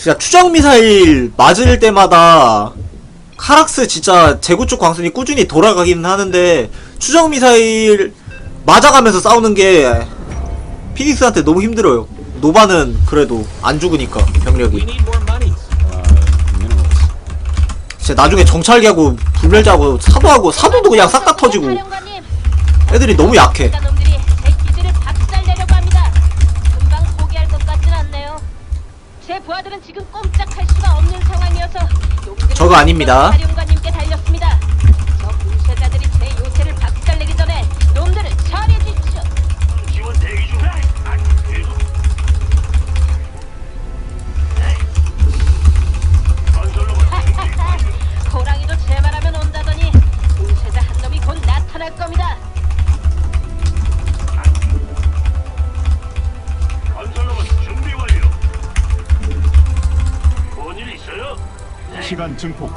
진짜 추적 미사일 맞을 때마다 카락스 진짜 제구 쪽 광선이 꾸준히 돌아가긴 하는데 추적 미사일 맞아가면서 싸우는 게 피닉스한테 너무 힘들어요. 노바는 그래도 안 죽으니까 병력이. 진짜 나중에 정찰기하고 불멸자하고 사도하고 사도도 그냥 싹 다 터지고 애들이 너무 약해. 부하들은 지금 꼼짝할 수가 없는 상황이어서 저거 아닙니다.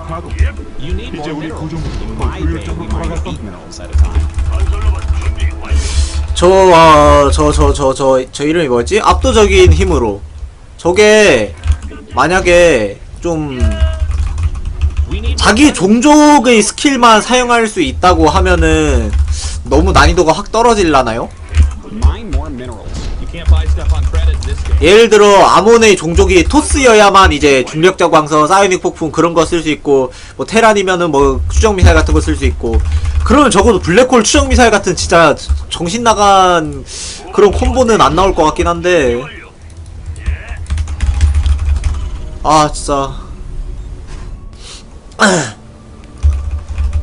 가동. 이제 우리 더 효율적으로 준비 완료. 저, 어, 저, 저, 저, 저, 저 이름이 뭐였지? 압도적인 힘으로. 저게, 만약에, 좀, 자기 종족의 스킬만 사용할 수 있다고 하면은, 너무 난이도가 확 떨어질라나요? 예를 들어, 아몬의 종족이 토스여야만 이제 중력자 광선, 사이닉 폭풍 그런 거 쓸 수 있고, 뭐, 테란이면은 뭐, 추적 미사일 같은 거 쓸 수 있고, 그러면 적어도 블랙홀 추적 미사일 같은 진짜 정신 나간 그런 콤보는 안 나올 것 같긴 한데. 아 진짜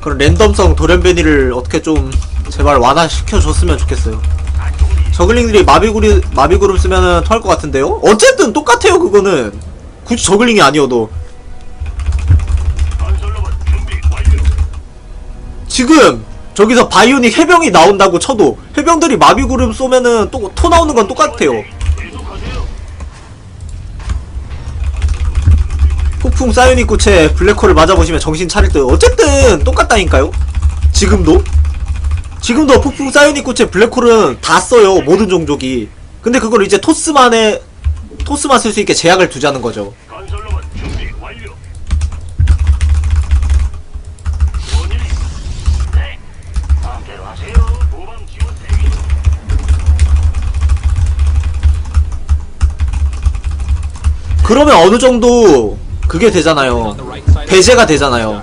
그런 랜덤성 돌연변이를 어떻게 좀 제발 완화시켜 줬으면 좋겠어요 저글링들이 마비그룹 마비그룹 쓰면은 토할 것 같은데요? 어쨌든 똑같아요 그거는. 굳이 저글링이 아니어도. 지금 저기서 바이오닉 해병이 나온다고 쳐도 해병들이 마비그룹 쏘면은 또 토 나오는 건 똑같아요. 폭풍 사이오닉 구체 블랙홀을 맞아보시면 정신 차릴 듯. 어쨌든 똑같다니까요? 지금도 지금도 폭풍 사이오닉 구체 블랙홀은 다 써요 모든 종족이 근데 그걸 이제 토스만에 토스만 쓸 수 있게 제약을 두자는 거죠 건설로봇 준비 완료. 뭔일 있어? 네. 마음대로 하세요. 모방 지원 대기 중. 그러면 어느 정도 그게 되잖아요 배제가 되잖아요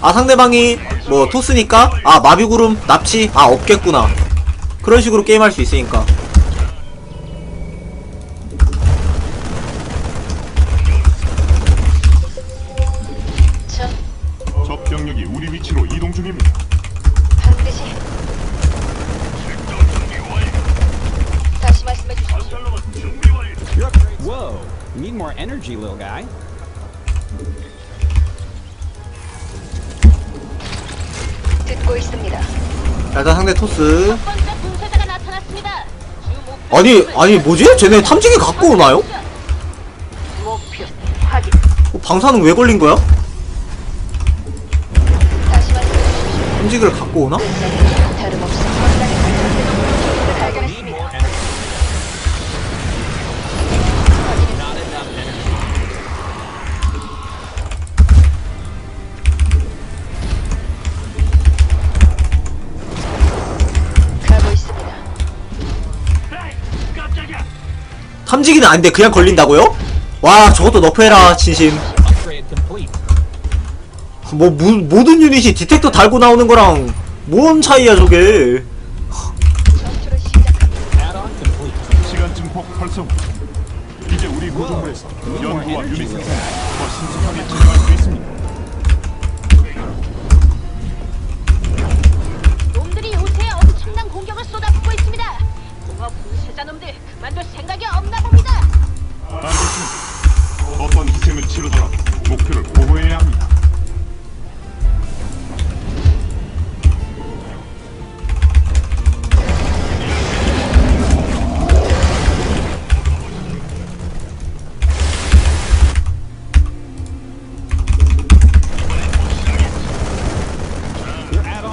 아 상대방이 뭐 토스니까 아 마비구름 납치 아 없겠구나 그런 식으로 게임할 수 있으니까 저적 병력이 우리 위치로 이동 중입니다. 반드시 출동 준비 완료. 다시 말씀해 주십시오. 건설로봇 준비 완료. You're up. Whoa. You need more energy, little guy. 듣고 있습니다. 일단 상대 토스 첫 번째 분쇄자가 나타났습니다. 주 목표 아니 아니 뭐지? 쟤네 탐지기 갖고 오나요? 목표 확인. 어, 방사능 왜 걸린 거야? 다시 말씀해 주십시오. 탐지기를 갖고 오나? 탐지기는 아닌데 그냥 걸린다고요? 와 저것도 너프해라 진심. 뭐 무, 모든 유닛이 디텍터 달고 나오는 거랑 뭔 차이야 저게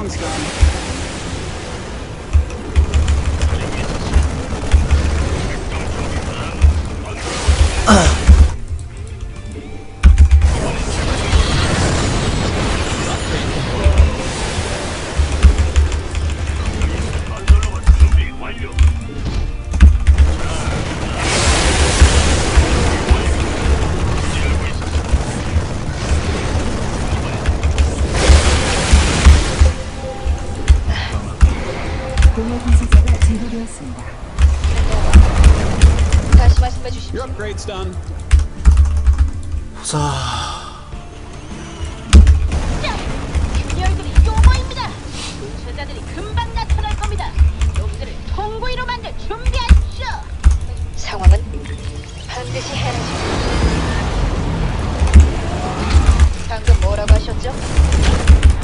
phone's gone. 공허 분쇄자가 제거되었습니다. 다시 말씀해 주십시오. Your upgrade's done. 보자. 열들이 또 모입니다. 분쇄자들이 금방 나타날 겁니다. 여기들을 통구이로 만들 준비하십시오. 상황은 반드시 해내죠. 방금 뭐라고 하셨죠?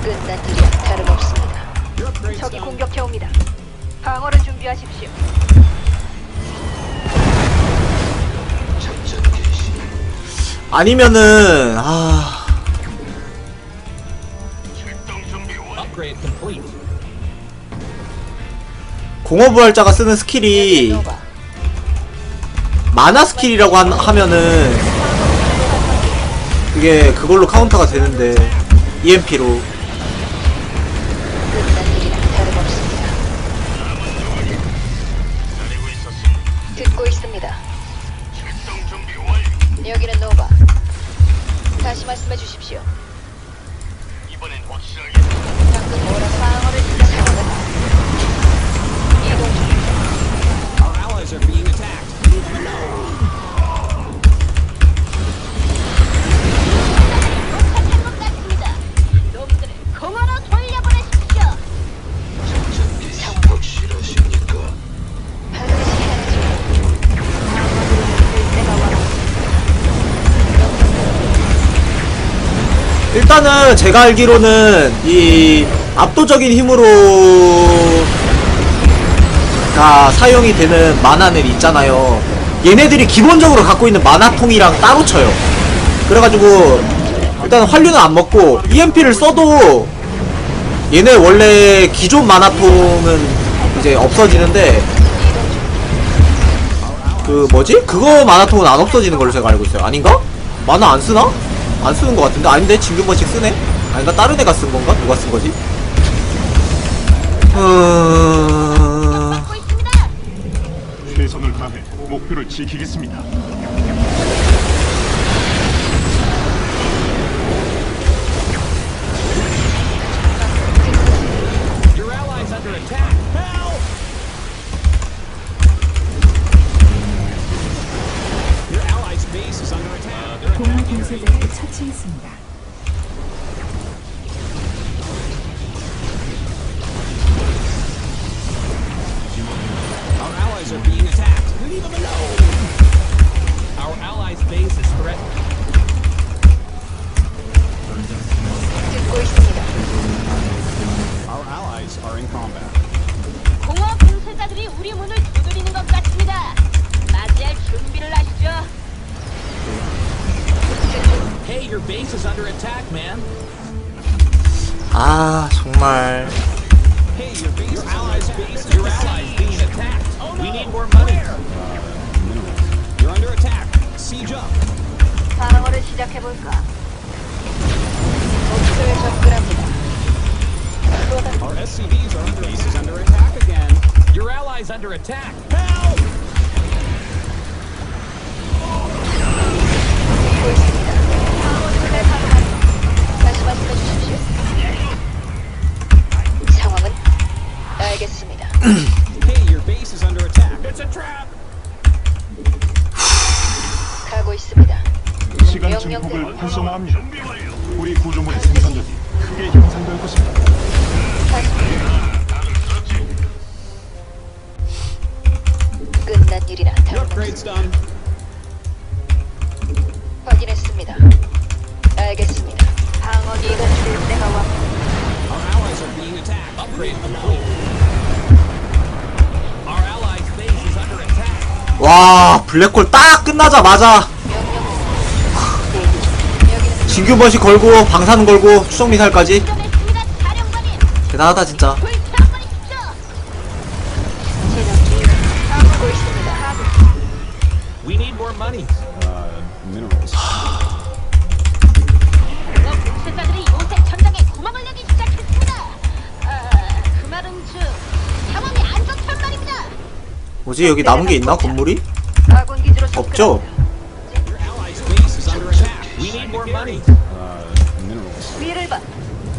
끝난 일이야 다름없습니다. Your 적이 공격해옵니다. 방어를 준비하십시오. 아니면은 아 출동 준비 완료. Upgrade complete. 공허부활자가 쓰는 스킬이 노바, 만화 스킬이라고 한- 하면은 그게 그걸로 카운터가 되는데 EMP로 여기는 노바. 다시 말씀해 주십시오. 일단은 제가 알기로는 이 압도적인 힘으로 가 사용이 되는 만화는 있잖아요. 얘네들이 기본적으로 갖고 있는 만화통이랑 따로 쳐요. 그래가지고 일단 환류는 안 먹고 EMP를 써도 얘네 원래 기존 만화통은 이제 없어지는데 그 뭐지? 그거 만화통은 안 없어지는 걸로 제가 알고 있어요. 아닌가? 만화 안 쓰나? 안 쓰는 것 같은데 아닌데 진균번씩 쓰네? 아닌가 다른 애가 쓴 건가? 누가 쓴 거지? 있습니다. 최선을 다해 목표를 지키겠습니다. 처치했습니다. your base your allies' base is your allies being attacked. We need more money. You're under attack. Siege up. 방어를 시작해볼까? 목표에 접근합니다. 쏟아- Our SCVs are under base is under attack again. Your allies under attack. Help! 듣고 있습니다. 다시 말씀해 주십시오. 알겠습니다. Hey, your base is under attack. It's a trap. 가고 있습니다. 시간 증폭을 활성화합니다. 우리 구조물의 생산력이 크게 향상될 것입니다. 끝난 일이라 Your 다름없습니다. upgrade's done. 확인했습니다. 알겠습니다. 방어 이동 중 때가 왔 being attacked. Upgrade complete. Our allies' base is under attack. 와 블랙홀 딱 끝나자마자 여기는 진균번씩 걸고 방사능 걸고 시작했습니다, 사령관님. 대단하다 진짜 뭐지 여기 남은 게 있나 건물이? 아군 기지로 없죠? 위를 봐.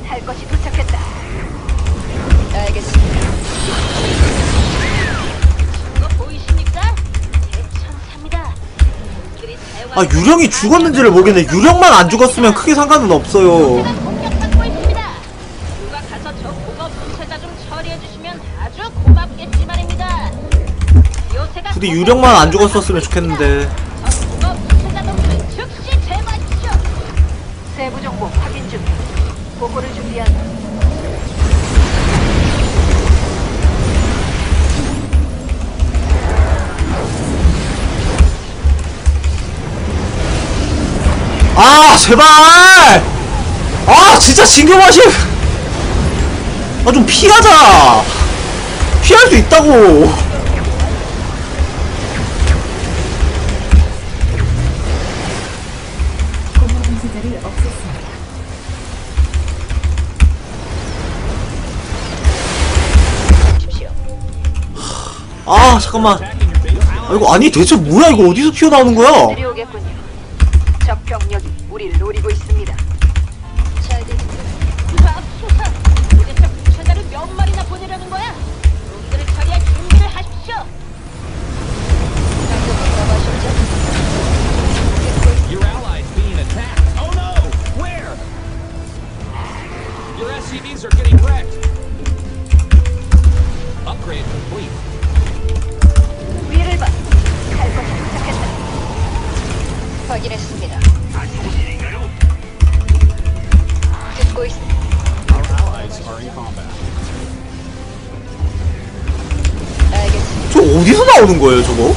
할 것이 도착했다. 알겠습니다. 그거 보이십니까? 대천사입니다. 아 유령이 죽었는지를 모르겠네 유령만 안 죽었으면 크게 상관은 없어요 부디 유령만 안 죽었었으면 좋겠는데. 아 제발! 아 진짜 진경하시 아좀 피하자! 피할 수 있다고 아 잠깐만 아 이거 아니 대체 뭐야 이거 어디서 튀어나오는 거야 들이오겠군요. 적 병력이 우리를 노리고 있습니다. 잘 들립니다. 맙소사! 도대체 분쇄자를 몇 마리나 보내려는 거야? 놈들을 처리할 준비를 하십시오. 방금 뭐라고 하셨죠? Your allies being attacked. Oh no! Where? Your SCVs are getting wrecked. Upgrade complete. 나오는 거예요 저거.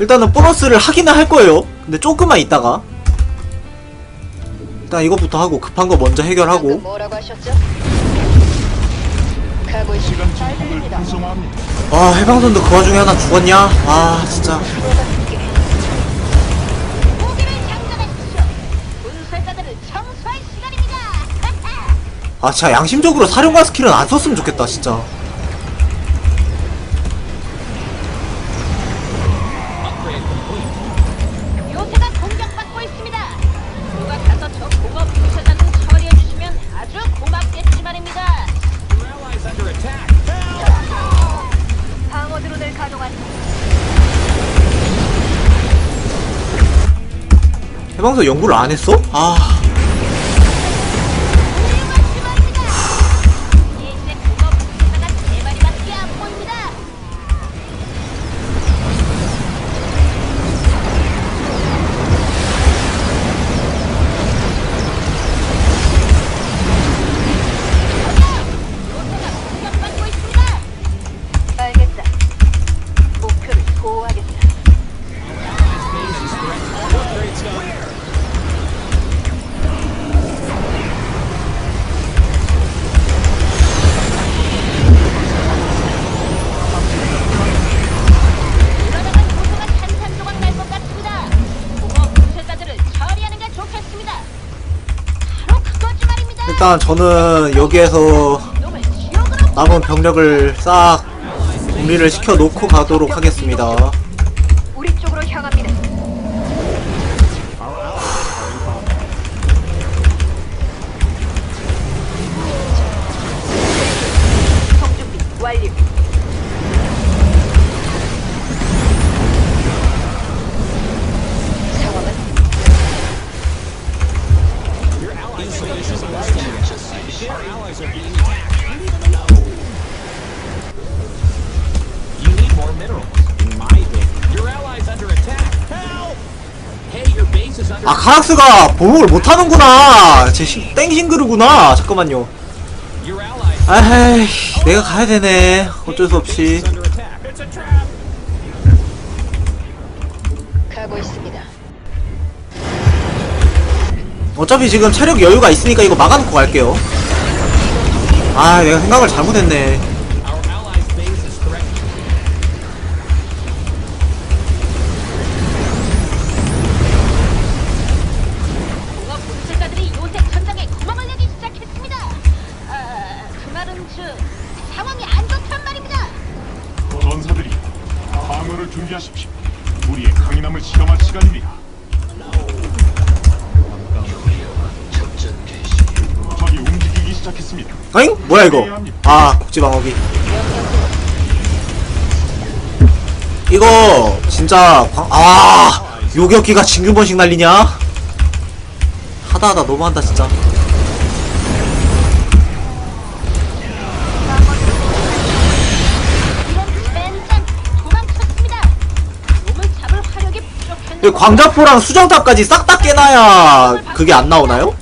일단은 보너스를 하기는 할 거예요 근데 조금만 있다가 일단 이것부터 하고 급한 거 먼저 해결하고 뭐라고 하셨죠? 가고 있습니다. 시간 잘 증폭을 들립니다. 활성화합니다. 아 해방선도 그 와중에 하나 죽었냐 아 진짜 들어갈게. 무기를 장전하십시오. 분쇄자들을 청소할 시간입니다. 아 진짜 양심적으로 사령관 스킬은 안 썼으면 좋겠다 진짜 방선 연구를 안 했어? 아 일단 저는 여기에서 남은 병력을 싹 정리를 시켜 놓고 가도록 하겠습니다 카락스가 보복을 못하는구나. 제 시, 땡싱그르구나. 잠깐만요. Your allies 아헤이 내가 가야 되네. 어쩔 수 없이. 어차피 지금 체력 여유가 있으니까 이거 막아놓고 갈게요. 아 내가 생각을 잘못했네 시작했습니다. 아잉? 뭐야 이거 아 국지 방어기 이거 진짜 광... 아 요격기가 진규번씩 날리냐? 하다하다 너무한다 진짜 광자포랑 수정탑까지 싹 다 깨놔야 그게 안 나오나요?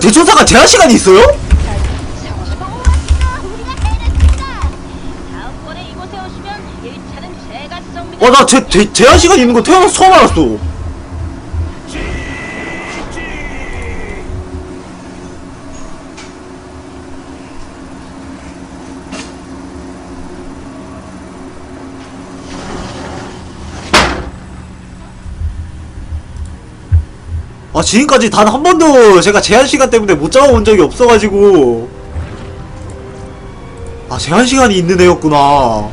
대천사가 제한 시간이 있어요? 좋았어, 우리가 해냈습니다. 다음번에 이곳에 오시면 1차는 제가 쏩니다. 어나 제, 제, 제한 시간 있는 거 태어나서 처음 알았어 아 지금까지 단 한 번도 제가 제한 시간 때문에 못 잡아본 적이 없어가지고. 아 제한 시간이 있는 애였구나